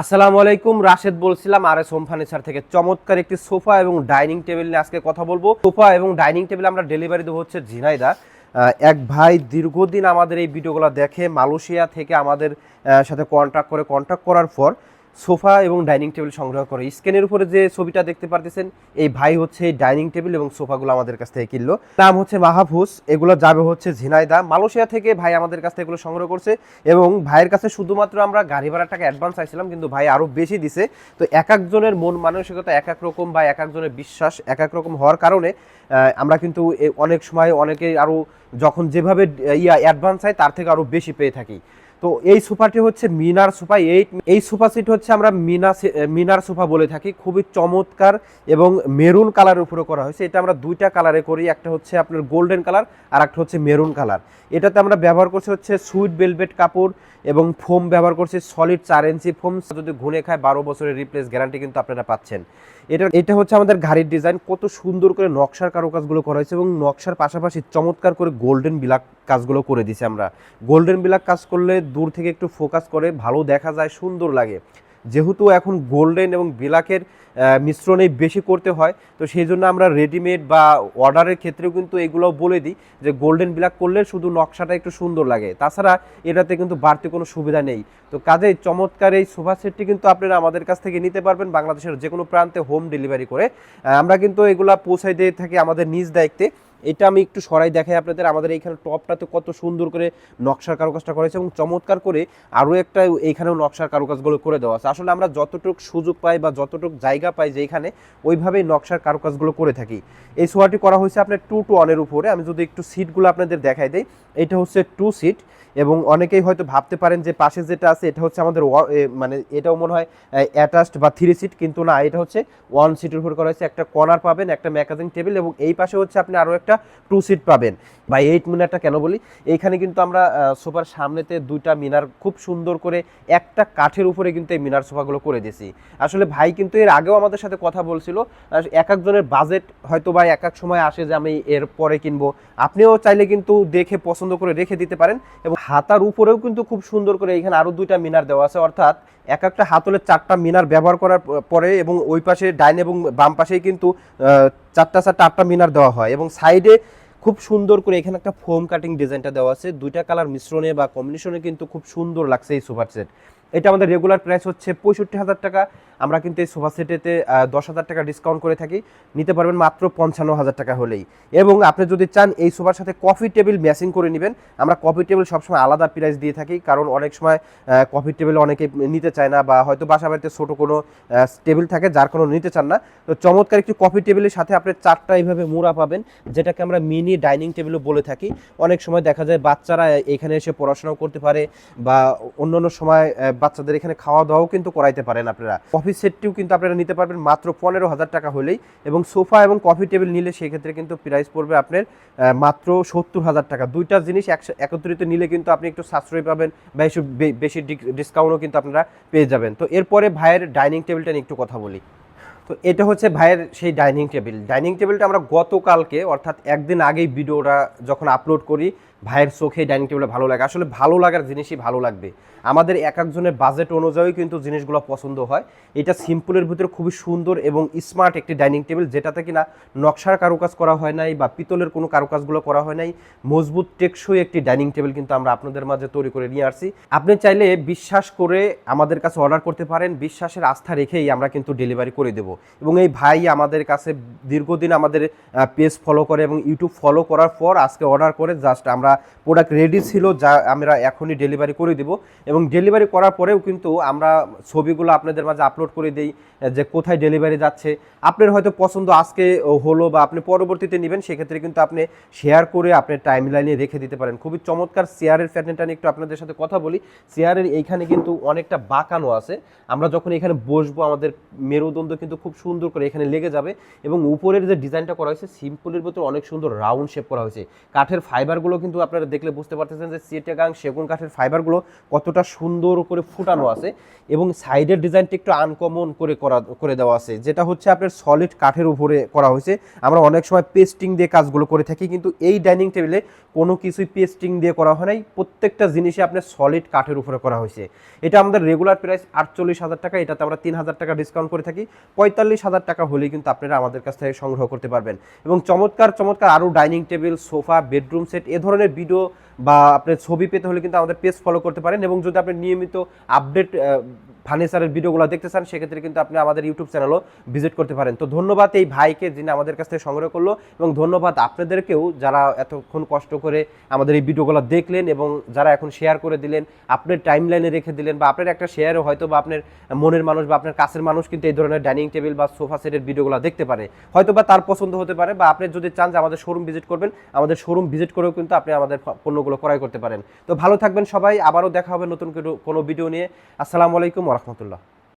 আসসালামু আলাইকুম, রাশেদ বলছিলাম আর এস হোম ফার্নিচার থেকে। চমৎকার একটি সোফা এবং ডাইনিং টেবিল নিয়ে আজকে কথা বলব। সোফা এবং ডাইনিং টেবিল আমরা ডেলিভারি দেবো হচ্ছে ঝিনাইদা। এক ভাই দীর্ঘদিন আমাদের এই ভিডিওগুলো দেখে মালয়েশিয়া থেকে আমাদের সাথে কন্ট্যাক্ট করে কন্ট্যাক্ট করার পর সোফা এবং ডাইনিং টেবিল সংগ্রহ করে। স্ক্রিনের উপরে যে ছবিটা দেখতে পারতেছেন, এই ভাই হচ্ছে ডাইনিং টেবিল এবং সোফাগুলো আমাদের কাছ থেকে কিনলো। নাম হচ্ছে মাহাফুস এগুলো যাবে হচ্ছে ঝিনাইদা। মালয়েশিয়া থেকে ভাই আমাদের কাছ থেকে এগুলো সংগ্রহ করছে এবং ভাইয়ের কাছে শুধুমাত্র আমরা গাড়ি ভাড়ার টাকা অ্যাডভান্স চাইছিলাম, কিন্তু ভাই আরও বেশি দিছে। তো এক একজনের মন মানসিকতা এক এক রকম বা এক একজনের বিশ্বাস এক এক রকম হওয়ার কারণে আমরা কিন্তু অনেক সময় অনেকে আরও যখন যেভাবে ইয়া অ্যাডভান্স হয় তার থেকে আরও বেশি পেয়ে থাকি। তো এই সোফাটি হচ্ছে মিনার সোফা এইট এই সোফা সিট হচ্ছে আমরা মিনা মিনার সোফা বলে থাকি। খুবই চমৎকার এবং মেরুন কালারের উপরে করা হয়েছে। এটা আমরা দুইটা কালারে করি, একটা হচ্ছে আপনার গোল্ডেন কালার আর একটা হচ্ছে মেরুন কালার। এটাতে আমরা ব্যবহার করছি হচ্ছে সুইট বেলভেট কাপড় এবং ফোম ব্যবহার করছি সলিড চার ইঞ্চি ফোম। যদি ঘুনে খায়, বারো বছরের রিপ্লেস গ্যারান্টি কিন্তু আপনারা পাচ্ছেন। এটা এটা হচ্ছে আমাদের গাড়ির ডিজাইন কত সুন্দর করে নকশার কারুকাজগুলো করা হয়েছে এবং নকশার পাশাপাশি চমৎকার করে গোল্ডেন বিলাক কাজগুলো করে দিছি আমরা। গোল্ডেন বিলাক কাজ করলে দূর থেকে একটু ফোকাস করে ভালো দেখা যায় সুন্দর লাগে। যেহেতু এখন গোল্ডেন এবং বিলাকের আহ, মিশ্রণে বেশি করতে হয় তো সেই জন্য আমরা রেডিমেড বা অর্ডারের ক্ষেত্রেও কিন্তু এগুলো বলে দিই যে গোল্ডেন ব্ল্যাক করলে শুধু নকশাটা একটু সুন্দর লাগে। তাছাড়া এটাতে কিন্তু বাড়তি কোনো সুবিধা নেই। তো কাজে চমৎকার এই সোফা সেটটি কিন্তু আপনারা আমাদের কাছ থেকে নিতে পারবেন বাংলাদেশের যে কোনো প্রান্তে হোম ডেলিভারি করে। আমরা কিন্তু এগুলা পৌঁছাই দিয়ে থাকি আমাদের নিজ দায়িত্বে। এটা আমি একটু সরাই দেখাই আপনাদের, আমাদের এইখানে টপটাতে কত সুন্দর করে নকশার কারুকাজটা করেছে এবং চমৎকার করে আরও একটা এইখানেও নকশার কারুকাজগুলো করে দেওয়া আছে। আসলে আমরা যতটুকু সুযোগ পাই বা যতটুকু জায়গা পাই যেখানে ওইভাবেই নকশার কারুকাজগুলো করে থাকি। এই সোয়াটি করা হয়েছে আপনার টু টু ওয়ানের উপরে। আমি যদি একটু সিটগুলো আপনাদের দেখাই দিই, এটা হচ্ছে টু সিট এবং অনেকেই হয়তো ভাবতে পারেন যে পাশে যেটা আছে, এটা হচ্ছে আমাদের মানে এটাও মনে হয় অ্যাটাচড বা থ্রি সিট কিন্তু না, এটা হচ্ছে ওয়ান সিটের উপর করা হয়েছে। একটা কর্নার পাবেন, একটা ম্যাগাজিন টেবিল এবং এই পাশে হচ্ছে আপনি আরও একটা টু সিট পাবেন। বা এইট মিনারটা কেন বলি? এইখানে কিন্তু আমরা সোফার সামনেতে দুইটা মিনার খুব সুন্দর করে একটা কাঠের উপরে কিন্তু এই মিনার সোফাগুলো করে দিয়েছি। আসলে ভাই কিন্তু এর আগেও আমাদের সাথে কথা বলছিল এক একজনের বাজেট হয়তো বা এক এক সময় আসে যে আমি এর পরে কিনবো। আপনিও চাইলে কিন্তু দেখে, পছন্দ করে রেখে দিতে পারেন এবং হাতার উপরেও কিন্তু খুব সুন্দর করে এখানে আরও দুইটা মিনার দেওয়া আছে। অর্থাৎ এক একটা হাতলের চারটা মিনার ব্যবহার করার পরে এবং ওই পাশে ডাইন এবং বাম পাশেই কিন্তু চারটা চারটা আটটা মিনার দেওয়া হয় এবং সাইডে খুব সুন্দর করে এখানে একটা ফোম কাটিং ডিজাইনটা দেওয়া আছে। দুইটা কালার মিশ্রণে বা কম্বিনেশনে কিন্তু খুব সুন্দর লাগছে এই সুপার সেট। এটা আমাদের রেগুলার প্রাইস হচ্ছে পঁয়ষট্টি হাজার টাকা। আমরা কিন্তু এই সোফা সেটেতে দশ হাজার টাকা ডিসকাউন্ট করে থাকি। নিতে পারবেন মাত্র পঞ্চান্ন হাজার টাকা হলেই। এবং আপনি যদি চান এই সোফার সাথে কফি টেবিল ম্যাচিং করে নেবেন আমরা কফি টেবিল সবসময় আলাদা প্রাইস দিয়ে থাকি। কারণ অনেক সময় কফি টেবিল অনেকে নিতে চায় না বা হয়তো বাসা বাড়িতে ছোটো কোনো টেবিল থাকে যার কোনো নিতে চান না। তো চমৎকার একটি কফি টেবিলের সাথে আপনি চারটা এইভাবে মোড়া পাবেন যেটাকে আমরা মিনি ডাইনিং টেবিলও বলে থাকি। অনেক সময় দেখা যায় বাচ্চারা এখানে এসে পড়াশোনাও করতে পারে বা অন্য সময় আহ, বাচ্চাদের এখানে খাওয়া দাওয়াও কিন্তু করাইতে পারেন আপনারা। কফি সেটটিও কিন্তু আপনারা নিতে পারবেন মাত্র পনেরো হাজার টাকা হলেই এবং সোফা এবং কফি টেবিল নিলে সেক্ষেত্রে কিন্তু প্রাইস পড়বে আপনার মাত্র সত্তর হাজার টাকা। দুইটা জিনিস একত্রিত নিলে কিন্তু আপনি একটু সাশ্রয় পাবেন বা একটু বে- বেশি ডিসকাউন্টও কিন্তু আপনারা পেয়ে যাবেন। তো এরপরে ভাইয়ের ডাইনিং টেবিলটা নিয়ে একটু কথা বলি। তো এটা হচ্ছে ভাইয়ের সেই ডাইনিং টেবিল ডাইনিং টেবিলটা আমরা গতকালকে অর্থাৎ একদিন আগেই ভিডিওটা যখন আপলোড করি ভাইয়ের চোখে ডাইনিং টেবিলে ভালো লাগে। আসলে ভালো লাগার জিনিসই ভালো লাগবে। আমাদের এক একজনের বাজেট অনুযায়ী কিন্তু জিনিসগুলো পছন্দ হয়। এটা সিম্পলের ভিতরে খুবই সুন্দর এবং স্মার্ট একটি ডাইনিং টেবিল, যেটাতে কিনা নকশার কারুকাজ করা হয় নাই বা পিতলের কোনো কারুকাজগুলো করা হয় নাই। মজবুত টেকসই একটি ডাইনিং টেবিল কিন্তু আমরা আপনাদের মাঝে তৈরি করে নিয়ে আসছি। আপনি চাইলে বিশ্বাস করে আমাদের কাছে অর্ডার করতে পারেন। বিশ্বাসের আস্থা রেখেই আমরা কিন্তু ডেলিভারি করে দেব। এবং এই ভাই আমাদের কাছে দীর্ঘদিন আমাদের পেজ ফলো করে এবং ইউটিউব ফলো করার পর আজকে অর্ডার করে জাস্ট আমরা প্রোডাক্ট রেডি ছিল, যা আমরা এখনই ডেলিভারি করে দিব। এবং ডেলিভারি করার পরেও কিন্তু আমরা ছবিগুলো আপনাদের মাঝে আপলোড করে দিই, যে কোথায় ডেলিভারি যাচ্ছে। আপনার হয়তো পছন্দ আজকে হলো বা আপনি পরবর্তীতে নেবেন, সেক্ষেত্রে কিন্তু আপনি শেয়ার করে আপনার টাইম লাইনে রেখে দিতে পারেন। খুবই চমৎকার চেয়ারের প্যাটার্নটা নিয়ে একটু আপনাদের সাথে কথা বলি। চেয়ারের এইখানে কিন্তু অনেকটা বাঁকানো আছে। আমরা যখন এখানে বসবো, আমাদের মেরুদণ্ড কিন্তু খুব সুন্দর করে এখানে লেগে যাবে। এবং উপরের যে ডিজাইনটা করা হয়েছে সিম্পলের ভিতরে অনেক সুন্দর রাউন্ড শেপ করা হয়েছে। কাঠের ফাইবারগুলো কিন্তু আপনারা দেখলে বুঝতে পারতেছেন যে চিটাগাং সেগুন কাঠের ফাইবারগুলো কতটা সুন্দর করে ফুটানো আছে এবং সাইডের ডিজাইনটা একটু আনকমন করে করা, করে দেওয়া আছে। যেটা হচ্ছে আপনার সলিড কাঠের উপরে করা হয়েছে। আমরা অনেক সময় পেস্টিং দিয়ে কাজগুলো করে থাকি, কিন্তু এই ডাইনিং টেবিলে কোনো কিছুই পেস্টিং দিয়ে করা হয় নাই। প্রত্যেকটা জিনিসই আপনার সলিড কাঠের উপরে করা হয়েছে। এটা আমাদের রেগুলার প্রাইস আটচল্লিশ হাজার টাকা, এটাতে আমরা তিন হাজার টাকা ডিসকাউন্ট করে থাকি। পঁয়তাল্লিশ হাজার টাকা হলেই কিন্তু আপনারা আমাদের কাছ থেকে সংগ্রহ করতে পারবেন। এবং চমৎকার চমৎকার আরও dining table sofa bedroom set এ ধরনের ভিডিও বা আপনার ছবি পেতে হলে কিন্তু আমাদের পেজ ফলো করতে পারেন এবং যদি আপনি নিয়মিত আপডেট ফার্নিচারের ভিডিওগুলো দেখতে চান, সেক্ষেত্রে কিন্তু আপনি আমাদের ইউটিউব চ্যানেলও ভিজিট করতে পারেন। তো ধন্যবাদ এই ভাইকে যিনি আমাদের কাছ থেকে সংগ্রহ করল এবং ধন্যবাদ আপনাদেরকেও যারা এতক্ষণ কষ্ট করে আমাদের এই ভিডিওগুলো দেখলেন এবং যারা এখন শেয়ার করে দিলেন, আপনার টাইম লাইনে রেখে দিলেন বা আপনার একটা শেয়ারও হয়তো বা আপনার মনের মানুষ বা আপনার কাছের মানুষ কিন্তু এই ধরনের ডাইনিং টেবিল বা সোফা সেটের ভিডিওগুলো দেখতে পারে। হয়তো বা তার পছন্দ হতে পারে বা আপনি যদি চান যে আমাদের শোরুম ভিজিট করবেন, আমাদের শোরুম ভিজিট করেও কিন্তু আপনি আমাদের পণ্যগুলো ক্রয় করতে পারেন। তো ভালো থাকবেন সবাই, আবারও দেখা হবে নতুন কোনো- ভিডিও নিয়ে। আসসালামু আলাইকুম রহমতুল্লাহ।